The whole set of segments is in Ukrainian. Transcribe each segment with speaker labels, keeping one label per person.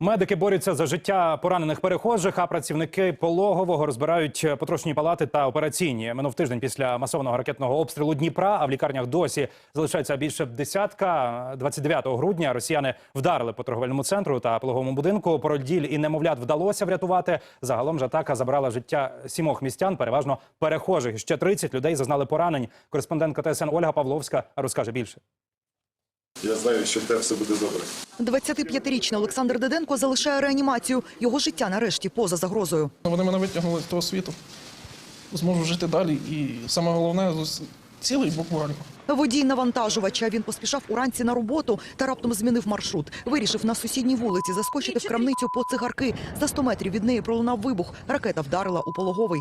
Speaker 1: Медики борються за життя поранених перехожих, а працівники пологового розбирають потрошні палати та операційні. Минув тиждень після масованого ракетного обстрілу Дніпра, а в лікарнях досі залишається більше десятка. 29 грудня росіяни вдарили по торговельному центру та пологовому будинку. Породіль і немовлят вдалося врятувати. Загалом ж атака забрала життя сімох містян, переважно перехожих. Ще 30 людей зазнали поранень. Кореспондентка ТСН Ольга Павловська розкаже більше.
Speaker 2: Я знаю, що в тебе все буде добре.
Speaker 3: 25-річний Олександр Деденко залишає реанімацію. Його життя нарешті поза загрозою.
Speaker 4: Вони мене витягнули з того світу. Зможу жити далі. І саме головне цілий буквально.
Speaker 3: Водій навантажувача. Він поспішав уранці на роботу та раптом змінив маршрут. Вирішив на сусідній вулиці заскочити в крамницю по цигарки. За 100 метрів від неї пролунав вибух. Ракета вдарила у пологовий.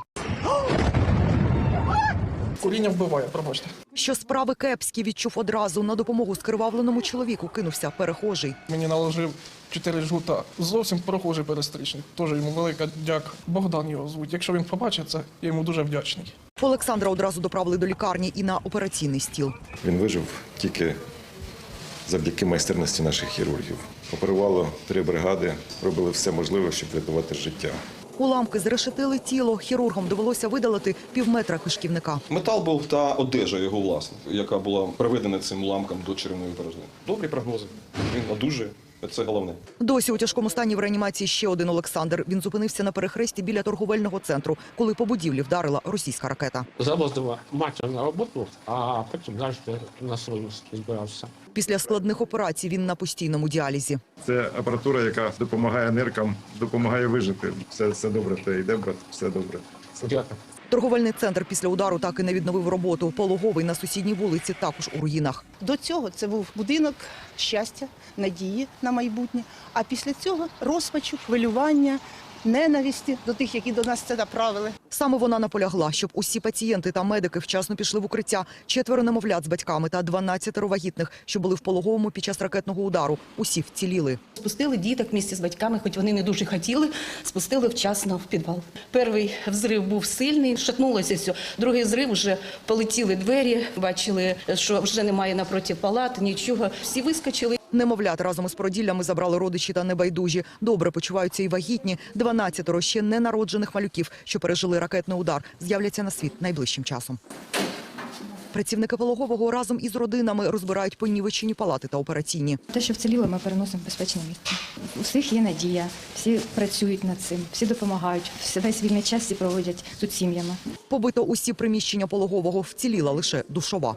Speaker 4: Куріння вбиває, пробачте.
Speaker 3: Що справи кепські відчув одразу. На допомогу скривавленому чоловіку кинувся перехожий.
Speaker 4: Мені наложив чотири жгута. Зовсім прохожий перестрічник. Теж йому велика дяка. Богдан його звуть. Якщо він побачить це, я йому дуже вдячний.
Speaker 3: Олександра одразу доправили до лікарні і на операційний стіл.
Speaker 2: Він вижив тільки завдяки майстерності наших хірургів. Оперувало три бригади, робили все можливе, щоб врятувати життя.
Speaker 3: Уламки зрешетили тіло. Хірургам довелося видалити півметра кишківника.
Speaker 5: Метал був та одежа його власна, яка була приведена цим уламком до черевної порожнини. Добрі прогнози. Він одужує. Це головне.
Speaker 3: Досі у тяжкому стані в реанімації ще один Олександр. Він зупинився на перехресті біля торговельного центру, коли по будівлі вдарила російська ракета.
Speaker 6: завозила матір на роботу, а потім далі на свою збирався.
Speaker 3: Після складних операцій він на постійному діалізі.
Speaker 2: Це апаратура, яка допомагає ниркам, допомагає вижити. Все, все добре, те йде, брат, все добре.
Speaker 6: Дякую.
Speaker 3: Торговельний центр після удару так і не відновив роботу. Пологовий на сусідній вулиці також у руїнах.
Speaker 7: До цього це був будинок щастя, надії на майбутнє. А після цього розпачу, хвилювання, ненависті до тих, які до нас це направили.
Speaker 3: Саме вона наполягла, щоб усі пацієнти та медики вчасно пішли в укриття. Четверо немовлят з батьками та 12 вагітних, що були в пологовому під час ракетного удару. Усі вціліли.
Speaker 8: Спустили діток вместе з батьками, хоч вони не дуже хотіли, спустили вчасно в підвал. Перший взрив був сильний, шатнулося все. Другий взрив вже полетіли двері, бачили, що вже немає напроти палат, нічого. Всі вискочили.
Speaker 3: Немовлят разом із породіллями забрали родичі та небайдужі. Добре почуваються і вагітні. 12 ще ненароджених малюків, що пережили ракетний удар, з'являться на світ найближчим часом. Працівники пологового разом із родинами розбирають понівечені палати та операційні.
Speaker 9: Те, що вціліло, ми переносимо в безпечне місце. У всіх є надія, всі працюють над цим, всі допомагають, весь вільний час всі проводять тут сім'ями.
Speaker 3: Побито усі приміщення пологового, вціліла лише душова.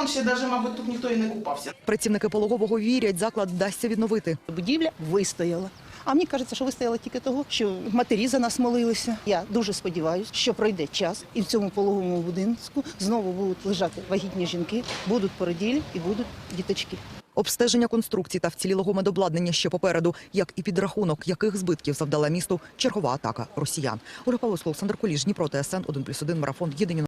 Speaker 7: Ремонт, ще навіть, мабуть, тут ніхто і не купався.
Speaker 3: Працівники пологового вірять, заклад вдасться відновити.
Speaker 7: Будівля вистояла. А мені кажеться, що вистояла тільки того, що матері за нас молилися. Я дуже сподіваюся, що пройде час, і в цьому пологовому будинку знову будуть лежати вагітні жінки, будуть породілі і будуть діточки.
Speaker 3: Обстеження конструкцій та вцілілого медобладнання ще попереду, як і підрахунок, яких збитків завдала місту чергова атака росіян. Оля Павловська, Олександр Куліш, Дніпро, ТСН 1+,1, Марафон, Єдині